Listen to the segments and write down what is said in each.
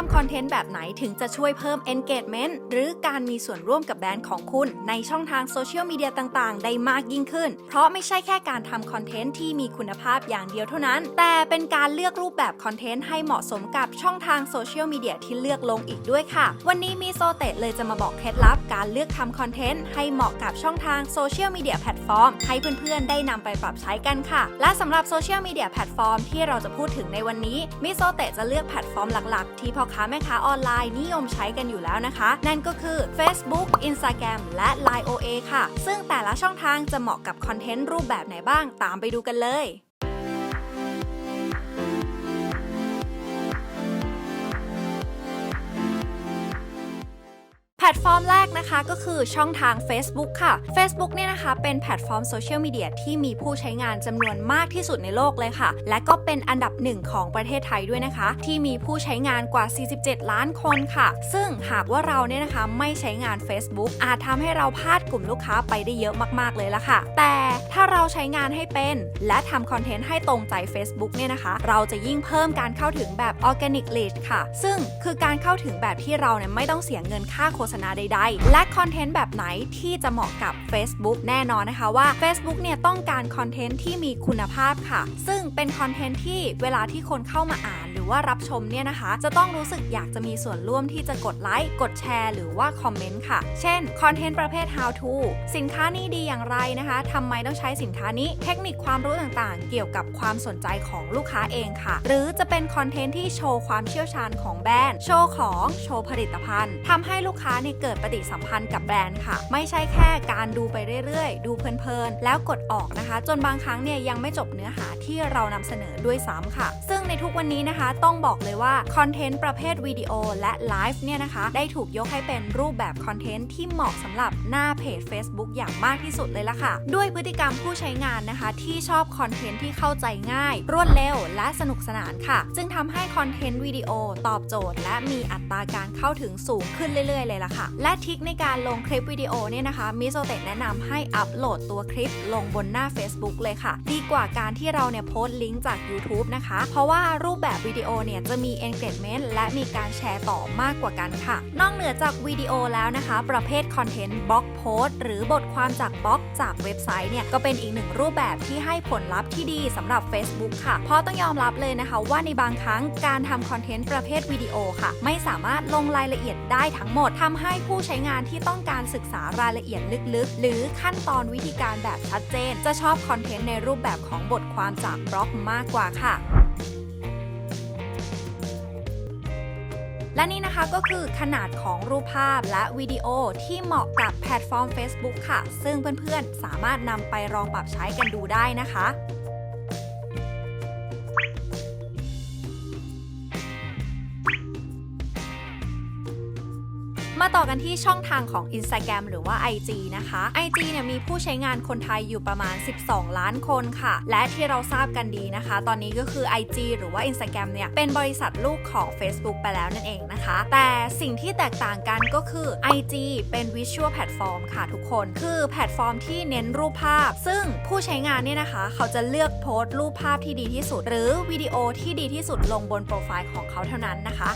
ทำคอนเทนต์แบบไหนถึงจะช่วยเพิ่ม engagement หรือการมีส่วนร่วมกับแบรนด์ของคุณในช่องทางโซเชียลมีเดียต่างๆ ได้มากยิ่งขึ้น เพราะไม่ใช่แค่การทำคอนเทนต์ที่มีคุณภาพอย่างเดียวเท่านั้น แต่เป็นการเลือกรูปแบบคอนเทนต์ให้เหมาะสมกับช่องทางโซเชียลมีเดียที่เลือกลงอีกด้วยค่ะ วันนี้มีโซเตะเลยจะมาบอกเคล็ดลับการเลือกทำคอนเทนต์ให้เหมาะกับช่องทางโซเชียลมีเดียแพลตฟอร์มให้เพื่อนๆ ได้นำไปปรับใช้กันค่ะ และสำหรับโซเชียลมีเดียแพลตฟอร์มที่เราจะพูดถึงในวันนี้มิโซเตะจะเลือกแพลตฟอร์มหลักๆ ที่พ่อค้าแม่ค้าออนไลน์นิยมใช้กันอยู่แล้วนะคะ นั่นก็คือ Facebook Instagram และ Line OA ค่ะ ซึ่งแต่ละช่องทางจะเหมาะกับคอนเทนต์รูปแบบไหนบ้างตามไปดูกันเลย ลตฟอร์มแรกนะคะก็คือช่องทาง Facebook ค่ะ Facebook เนี่ยนะคะเป็นแพลตฟอร์มโซเชียลมีเดียที่มีผู้ใช้งานจำนวนมากที่สุดในโลกเลยค่ะ และก็เป็นอันดับหนึ่งของประเทศไทยด้วยนะคะ ที่มีผู้ใช้งานกว่า 47 ล้านคนค่ะ ซึ่งหากว่าเราเนี่ยนะคะไม่ใช้งาน Facebook อาจทำให้เราพลาดกลุ่มลูกค้าไปได้เยอะมากๆเลยละค่ะ แต่ถ้าเราใช้งานให้เป็น และทำคอนเทนต์ให้ตรงใจ Facebook เนี่ยนะคะ เราจะยิ่งเพิ่มการเข้าถึงแบบ Organic Lead ค่ะ ซึ่งคือการเข้าถึงแบบที่เราเนี่ยไม่ต้องเสียเงินค่าโฆษณาใด ๆ และคอนเทนต์แบบไหนที่จะเหมาะกับ Facebook แน่นอนนะคะว่า Facebook เนี่ยต้องการคอนเทนต์ที่มีคุณภาพค่ะ ซึ่งเป็นคอนเทนต์ที่เวลาที่คนเข้ามาอ่าน หรือว่ารับชมเนี่ยนะคะ จะต้องรู้สึกอยากจะมีส่วนร่วมที่จะกดไลค์กดแชร์ หรือว่าคอมเมนต์ค่ะ เช่นคอนเทนต์ประเภท how to สินค้านี้ดีอย่างไรนะคะทำไมต้องใช้สินค้านี้เทคนิคความรู้ต่างๆ เกี่ยวกับความสนใจของลูกค้าเองค่ะ หรือจะเป็นคอนเทนต์ที่โชว์ความเชี่ยวชาญของแบรนด์โชว์ของโชว์ผลิตภัณฑ์ทำให้ลูกค้าเนี่ยเกิดปฏิสัมพันธ์กับแบรนด์ค่ะ ไม่ใช่แค่การดูไปเรื่อยๆ ดูเพลินๆ แล้วกดออกนะคะ จนบางครั้งเนี่ยยังไม่จบเนื้อหาที่เรานำเสนอด้วยซ้ำค่ะ ซึ่งในทุกวันนี้นะคะต้องบอกเลยว่าคอนเทนต์ประเภทวิดีโอและไลฟ์เนี่ยนะคะ ได้ถูกยกให้เป็นรูปแบบคอนเทนต์ที่เหมาะสำหรับหน้าเพจ Facebook อย่างมากที่สุดเลยละค่ะ ด้วยพฤติกรรมผู้ใช้งานนะคะ ที่ชอบคอนเทนต์ที่เข้าใจง่าย รวดเร็ว และสนุกสนานค่ะ จึงทำให้คอนเทนต์วิดีโอตอบโจทย์ และมีอัตราการเข้าถึงสูงขึ้นเรื่อยๆ เลยล่ะค่ะและทิคในการลงคลิปวิดีโอเนี่ยนะคะมิโซเตะแนะนำให้อัปโหลดตัวคลิปลงบนหน้า Facebook เลยค่ะ ดีกว่าการที่เราเนี่ยโพสต์ลิงก์จาก YouTube นะคะ เพราะว่ารูปแบบวิดีโอเนี่ยจะมี engagement และมีการแชร์ต่อมากกว่ากันค่ะ นอกเหนือจากวิดีโอแล้วนะคะ ประเภทคอนเทนต์บล็อกโพสต์หรือบทความจากบล็อกจากเว็บไซต์เนี่ยก็เป็นอีกหนึ่งรูปแบบที่ให้ผลลัพธ์ที่ดีสำหรับ Facebook ค่ะ เพราะต้องยอมรับเลยนะคะว่าในบางครั้งการทำคอนเทนต์ประเภทวิดีโอค่ะ ไม่สามารถลงรายละเอียดได้ทั้งหมดทำใให้ผู้ใช้งานที่ต้องการศึกษารายละเอียดลึกๆ หรือขั้นตอนวิธีการแบบชัดเจน จะชอบคอนเทนต์ในรูปแบบของบทความจากบล็อกมากกว่าค่ะและนี่นะคะก็คือขนาดของรูปภาพและวิดีโอที่เหมาะกับแพลตฟอร์ม Facebook ค่ะ ซึ่งเพื่อนๆ สามารถนำไปลองปรับใช้กันดูได้นะคะ ต่อกันที่ช่องทางของ Instagram หรือว่า IG นะคะ IG เนี่ยมีผู้ใช้งานคนไทยอยู่ประมาณ 12 ล้านคนค่ะ และที่เราทราบกันดีนะคะ ตอนนี้ก็คือ IG หรือว่า Instagram เนี่ยเป็นบริษัทลูกของ Facebook ไปแล้วนั่นเองนะคะ แต่สิ่งที่แตกต่างกันก็คือ IG เป็น Visual Platform ค่ะทุกคน คือแพลตฟอร์มที่เน้นรูปภาพ ซึ่งผู้ใช้งานเนี่ยนะคะ เขาจะเลือกโพสต์รูปภาพที่ดีที่สุด หรือวิดีโอที่ดีที่สุดลงบนโปรไฟล์ของเขาเท่านั้นนะคะ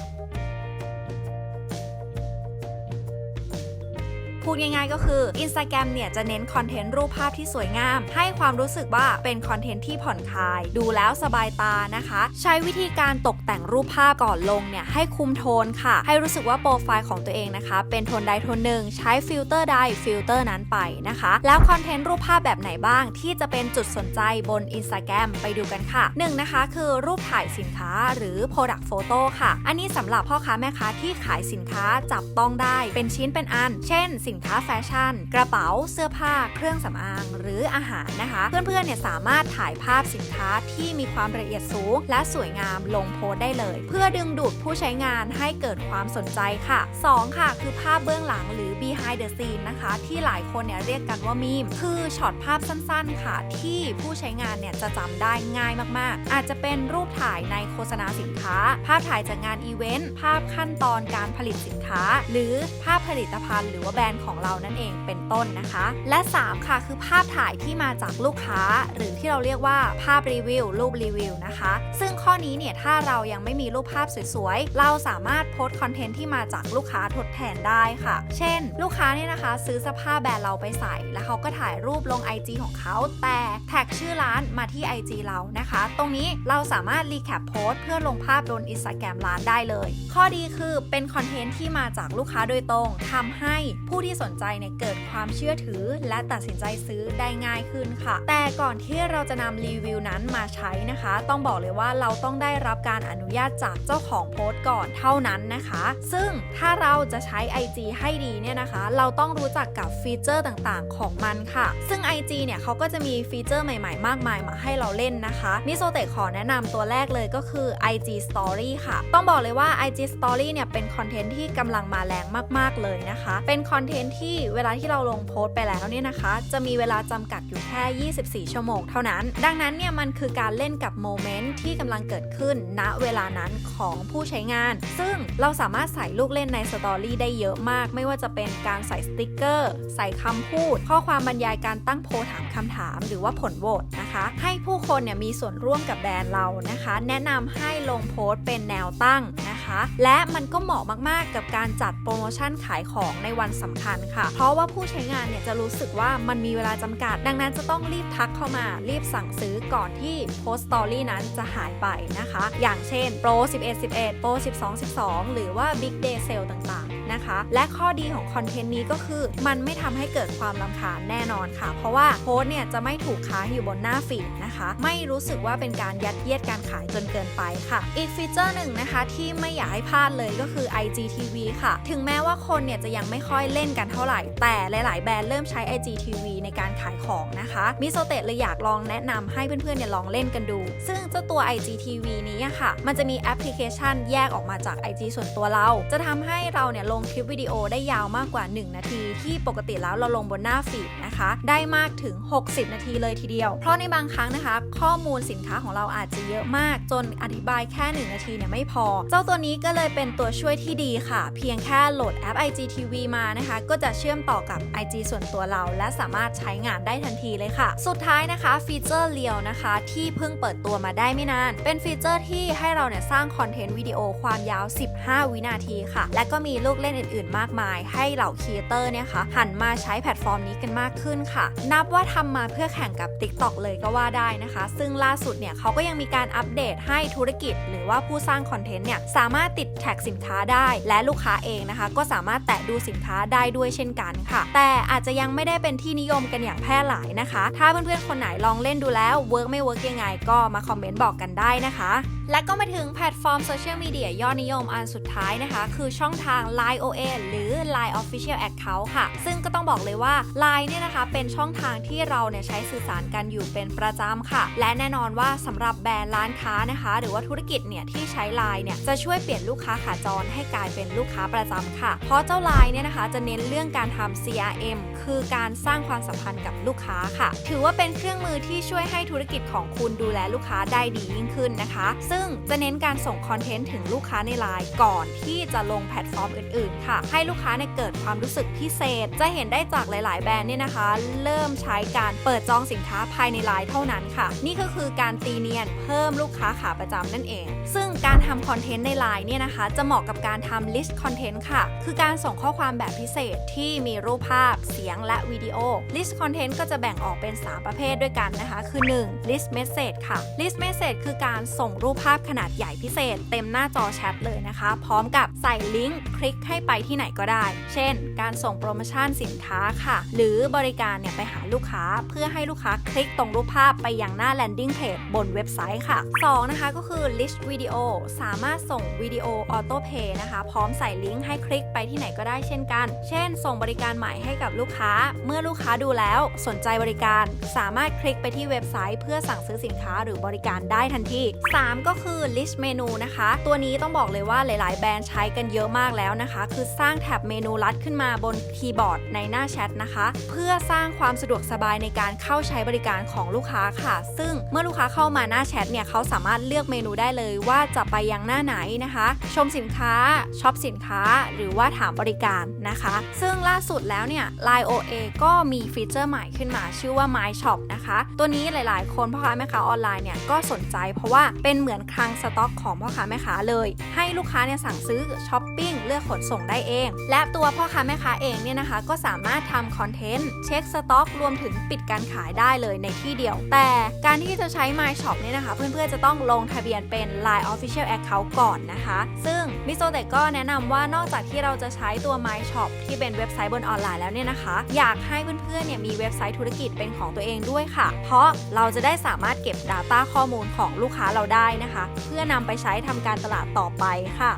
พูดง่ายๆ ก็คือ Instagram เนี่ยจะเน้นคอนเทนต์รูปภาพที่สวยงาม ให้ความรู้สึกว่าเป็นคอนเทนต์ที่ผ่อนคลาย ดูแล้วสบายตานะคะ ใช้วิธีการตกแต่งรูปภาพก่อนลงเนี่ยให้คุมโทนค่ะ ให้รู้สึกว่าโปรไฟล์ของตัวเองนะคะ เป็นโทนใดโทนหนึ่ง ใช้ฟิลเตอร์ใดฟิลเตอร์นั้นไปนะคะ แล้วคอนเทนต์รูปภาพแบบไหนบ้าง ที่จะเป็นจุดสนใจบน Instagram ไปดูกันค่ะหนึ่งนะคะคือรูปถ่ายสินค้าหรือ Product Photo ค่ะ อันนี้สำหรับพ่อค้าแม่ค้าที่ขายสินค้าจับต้องได้เป็นชิ้นเป็นอัน เช่นสินค้าแฟชั่น กระเป๋าเสื้อผ้า เครื่องสำอาง หรืออาหารนะคะ เพื่อนๆเนี่ยสามารถถ่ายภาพสินค้าที่มีความละเอียดสูง และสวยงามลงโพสได้เลย เพื่อดึงดูดผู้ใช้งานให้เกิดความสนใจค่ะ 2 ค่ะ คือภาพเบื้องหลังหรือ behind the scene นะคะ ที่หลายคนเนี่ยเรียกกันว่ามีม คือช็อตภาพสั้นๆค่ะ ที่ผู้ใช้งานเนี่ยจะจำได้ง่ายมากๆ อาจจะเป็นรูปถ่ายในโฆษณาสินค้า ภาพถ่ายจากงานอีเวนต์ ภาพขั้นตอนการผลิตสินค้า หรือภาพผลิตภัณฑ์หรือว่าแบรนด์ของเรานั่นเองเป็นต้นนะคะ และ 3 ค่ะ คือภาพถ่ายที่มาจากลูกค้า หรือที่เราเรียกว่าภาพรีวิวรูปรีวิวนะคะ ซึ่งข้อนี้เนี่ยถ้าเรายังไม่มีรูปภาพสวยๆ เราสามารถโพสต์คอนเทนต์ที่มาจากลูกค้าทดแทนได้ค่ะ เช่นลูกค้าเนี่ยนะคะ ซื้อเสื้อผ้าแบรนด์เราไปใส่ แล้วเขาก็ถ่ายรูปลง IG ของเขา แต่แท็กชื่อร้านมาที่ IG เรานะคะ ตรงนี้เราสามารถรีแคปโพสเพื่อลงภาพบนอินสตาแกรมร้านได้เลย ข้อดีคือเป็นคอนเทนต์ที่มาจากลูกค้าโดยตรงทำให้ผู้ที่สนใจเนี่ยเกิดความเชื่อถือ และตัดสินใจซื้อได้ง่ายขึ้นค่ะ แต่ก่อนที่เราจะนำรีวิวนั้นมาใช้นะคะ ต้องบอกเลยว่าเราต้องได้รับการอนุญาตจากเจ้าของโพสต์ก่อนเท่านั้นนะคะ ซึ่งถ้าเราจะใช้ IG ให้ดีเนี่ยนะคะ เราต้องรู้จักกับฟีเจอร์ต่างๆ ของมันค่ะ ซึ่ง IG เนี่ยเขาก็จะมีฟีเจอร์ใหม่ๆ มากมายมาให้เราเล่นนะคะมิโซเตะขอแนะนำตัวแรกเลยก็คือ IG Story ค่ะ ต้องบอกเลยว่า IG Story เนี่ยเป็นคอนเทนต์ที่กำลังมาแรงมากๆเลยนะคะ เป็นคอนเทนต์ที่เวลาที่เราลงโพสต์ไปแล้วเนี่ยนะคะ จะมีเวลาจำกัดอยู่แค่ 24 ชั่วโมงเท่านั้น ดังนั้นเนี่ยมันคือการเล่นกับโมเมนต์ที่กำลังเกิดขึ้นณเวลานั้นของผู้ใช้งาน ซึ่งเราสามารถใส่ลูกเล่นในสตอรี่ได้เยอะมาก ไม่ว่าจะเป็นการใส่สติกเกอร์ ใส่คำพูด ข้อความบรรยายการตั้งโพลถามคำถาม หรือว่าผลโหวตนะคะ ให้ผู้คนเนี่ยมีส่วนร่วมกับแบรนด์เรานะคะ แนะนำให้ลงโพสต์เป็นแนวตั้งนะคะ และมันก็เหมาะมากๆ กับการจัดโปรโมชั่นขายของในวันสำคัญค่ะ เพราะว่าผู้ใช้งานเนี่ยจะรู้สึกว่ามันมีเวลาจำกัด ดังนั้นจะต้องรีบทักเข้ามา รีบสั่งซื้อก่อนที่โพสต์สตอรี่นั้นจะหายไปนะคะ อย่างเช่นโปร 11 11 โปร 12 12 หรือว่า Big Day Sale ต่างๆนะคะ และข้อดีของคอนเทนต์นี้ก็คือ มันไม่ทำให้เกิดความลำคาญแน่นอนค่ะ เพราะว่าโพสต์เนี่ยจะไม่ถูกค้างอยู่บนหน้าฟีดนะคะ ไม่รู้สึกว่าเป็นการยัดเยียดการขายจนเกินไปค่ะ อีกฟีเจอร์หนึ่งนะคะที่ไม่อยากให้พลาดเลยก็คือ IGTV ค่ะ ถึงแม้ว่าคนเนี่ยจะยังไม่ค่อยเล่นกันเท่าไหร่ แต่หลาย ๆ แบรนด์เริ่มใช้ IGTV ในการขายของนะคะมิโซเตะเลยอยากลองแนะนำให้เพื่อน ๆ เนี่ยลองเล่นกันดู ซึ่งเจ้าตัว IGTV นี้อะค่ะ มันจะมีแอปพลิเคชันแยกออกมาจาก IG ส่วนตัวเรา จะทำให้เราเนี่ยลงคลิปวิดีโอได้ยาวมากกว่า 1 นาที ที่ปกติแล้วเราลงบนหน้าฟีดนะคะ ได้มากถึง 60 นาทีเลยทีเดียว เพราะในบางครั้งนะคะ ข้อมูลสินค้าของเราอาจจะเยอะมาก จนอธิบายแค่ 1 นาทีเนี่ยไม่พอ เจ้าตัวนี้ก็เลยเป็นตัวช่วยที่ดีค่ะ เพียงแค่โหลดแอป IGTV มานะคะ ก็จะเชื่อมต่อกับ IG ส่วนตัวเรา และสามารถใช้งานได้ทันทีเลยค่ะ สุดท้ายนะคะฟีเจอร์เลียวนะคะ ที่เพิ่งเปิดตัวมาได้ไม่นาน เป็นฟีเจอร์ที่ให้เราเนี่ยสร้างคอนเทนต์วิดีโอความยาว 15 วินาทีค่ะ และก็มีลูกเล่นอื่น ๆ มากมาย ให้เหล่าครีเอเตอร์เนี่ยค่ะหันมาใช้แพลตฟอร์มนี้กันมากขึ้นค่ะ นับว่าทำมาเพื่อแข่งกับ TikTok เลยก็ว่าได้นะคะ ซึ่งล่าสุดเนี่ยเขาก็ยังมีการอัปเดตให้ธุรกิจ หรือว่าผู้สร้างคอนเทนต์เนี่ยสามารถติดแท็กสินค้าได้ และลูกค้าเองนะคะ ก็สามารถแตะดูสินค้าได้ด้วยเช่นกันค่ะ แต่อาจจะยังไม่ได้เป็นที่นิยมกันอย่างแพร่หลายนะคะ ถ้าเพื่อนๆคนไหนลองเล่นดูแล้วเวิร์กไม่เวิร์กยังไงก็มาคอมเมนต์บอกกันได้นะคะ และก็มาถึงแพลตฟอร์มโซเชียลมีเดียยอดนิยมอันสุดท้ายนะคะ คือช่องทาง Line OA หรือ Line Official Account ค่ะ ซึ่งก็ต้องบอกเลยว่า Line เนี่ยนะคะ เป็นช่องทางที่เราเนี่ยใช้สื่อสารกันอยู่เป็นประจำค่ะ และแน่นอนว่าสำหรับแบรนด์ร้านค้านะคะ หรือว่าธุรกิจเนี่ยที่ใช้ Line เนี่ยจะช่วยเปลี่ยนลูกค้าขาจรให้กลายเป็นลูกค้าประจำค่ะ เพราะเจ้า Line เนี่ยนะคะจะเน้นเรื่องการทำ CRM คือการสร้างความสัมพันธ์กับลูกค้าค่ะ ถือว่าเป็นเครื่องมือที่ช่วยให้ธุรกิจของคุณดูแลลูกค้าได้ดียิ่งขึ้นนะคะ ซึ่งจะเน้นการส่งคอนเทนต์ถึงลูกค้าในไลน์ก่อนที่จะลงแพลตฟอร์มอื่นๆ ค่ะ ให้ลูกค้าเนี่ยเกิดความรู้สึกพิเศษ จะเห็นได้จากหลาย ๆ แบรนด์เนี่ยนะคะ เริ่มใช้การเปิดจองสินค้าภายในไลน์เท่านั้นค่ะ นี่ก็คือการตีเนียนเพิ่มลูกค้าขาประจำนั่นเอง ซึ่งการทำคอนเทนต์ในไลน์เนี่ยนะคะ จะเหมาะกับการทำลิสต์คอนเทนต์ค่ะ คือการส่งข้อความแบบพิเศษที่มีรูปภาพ เสียงและวิดีโอ list content ก็จะแบ่งออกเป็น 3 ประเภทด้วยกันนะคะ คือ 1. list message ค่ะ list message คือการส่งรูปภาพขนาดใหญ่พิเศษ เต็มหน้าจอแชทเลยนะคะ พร้อมกับใส่ลิงก์คลิกให้ไปที่ไหนก็ได้ เช่น การส่งโปรโมชั่นสินค้าค่ะ หรือบริการเนี่ยไปหาลูกค้า เพื่อให้ลูกค้าคลิกตรงรูปภาพไปยังหน้า landing page บนเว็บไซต์ค่ะ 2 นะคะก็คือ list video สามารถส่งวิดีโอออโต้เพย์นะคะ พร้อมใส่ลิงก์ให้คลิกไปที่ไหนก็ได้เช่นกัน เช่น ส่งบริการใหม่ให้กับลูกค้า เมื่อลูกค้าดูแล้วสนใจบริการ สามารถคลิกไปที่เว็บไซต์ เพื่อสั่งซื้อสินค้าหรือบริการได้ทันที 3 ก็ก็คือ list เมนูนะคะ ตัวนี้ต้องบอกเลยว่าหลาย ๆ แบรนด์ใช้กันเยอะมากแล้วนะคะ คือสร้างแท็บเมนูลัดขึ้นมาบนคีย์บอร์ดในหน้าแชทนะคะ เพื่อสร้างความสะดวกสบายในการเข้าใช้บริการของลูกค้าค่ะ ซึ่งเมื่อลูกค้าเข้ามาหน้าแชทเนี่ยเขาสามารถเลือกเมนูได้เลยว่าจะไปยังหน้าไหนนะคะ ชมสินค้าช็อปสินค้า หรือว่าถามบริการนะคะ ซึ่งล่าสุดแล้วเนี่ย Line OA ก็มีฟีเจอร์ใหม่ขึ้นมาชื่อว่า My Shop นะคะ ตัวนี้หลาย ๆ คนพ่อค้าแม่ค้าออนไลน์เนี่ยก็สนใจเพราะว่าเป็นเหมือนคลังสต็อกของพ่อค้าแม่ค้าเลย ให้ลูกค้าเนี่ยสั่งซื้อช้อปปิ้งเลือกขนส่งได้เอง และตัวพ่อค้าแม่ค้าเองเนี่ยนะคะ ก็สามารถทำคอนเทนต์เช็คสต็อก รวมถึงปิดการขายได้เลยในที่เดียว แต่การที่จะใช้ My Shop เนี่ยนะคะ เพื่อนๆจะต้องลงทะเบียนเป็น Line Official Account ก่อนนะคะ ซึ่งมิโซเตก็แนะนำว่านอกจากที่เราจะใช้ตัว My Shop ที่เป็นเว็บไซต์บนออนไลน์แล้วเนี่ยนะคะ อยากให้เพื่อนๆเนี่ยมีเว็บไซต์ธุรกิจเป็นของตัวเองด้วยค่ะ เพราะเราจะได้สามารถเก็บ Data ข้อมูลของลูกค้าเราได้นะคะนะคะ เพื่อนำไปใช้ทำการตลาดต่อไปค่ะ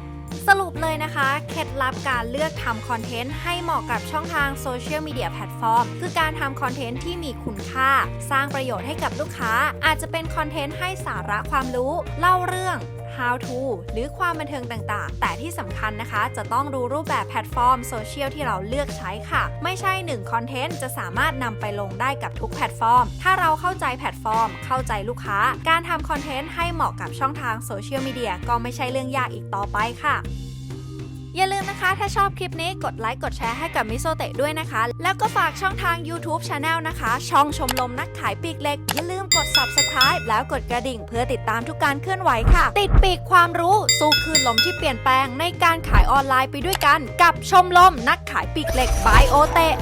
สรุปเลยนะคะ เคล็ดลับการเลือกทำคอนเทนต์ให้เหมาะกับช่องทางโซเชียลมีเดียแพลตฟอร์มคือการทำคอนเทนต์ที่มีคุณค่า สร้างประโยชน์ให้กับลูกค้า อาจจะเป็นคอนเทนต์ให้สาระความรู้ เล่าเรื่อง how to หรือความบันเทิงต่างๆ แต่ที่สำคัญนะคะ จะต้องรู้รูปแบบแพลตฟอร์มโซเชียลที่เราเลือกใช้ค่ะ ไม่ใช่1คอนเทนต์จะสามารถนำไปลงได้กับทุกแพลตฟอร์ม ถ้าเราเข้าใจแพลตฟอร์ม เข้าใจลูกค้า การทำคอนเทนต์ให้เหมาะกับช่องทางโซเชียลมีเดียก็ไม่ใช่เรื่องยากอีกต่อไปค่ะ อย่าลืมนะคะ ถ้าชอบคลิปนี้กดไลค์กดแชร์ให้กับมิโซเตะด้วยนะคะ แล้วก็ฝากช่องทาง YouTube Channel นะคะ ช่องชมรมนักขายปีกเล็ก อย่าลืมกด Subscribe แล้วกดกระดิ่ง เพื่อติดตามทุกการเคลื่อนไหวค่ะ ติดปีกความรู้สู้คลื่นลมที่เปลี่ยนแปลงในการขายออนไลน์ไปด้วยกัน กับชมรมนักขายปีกเล็กบายโอเตะ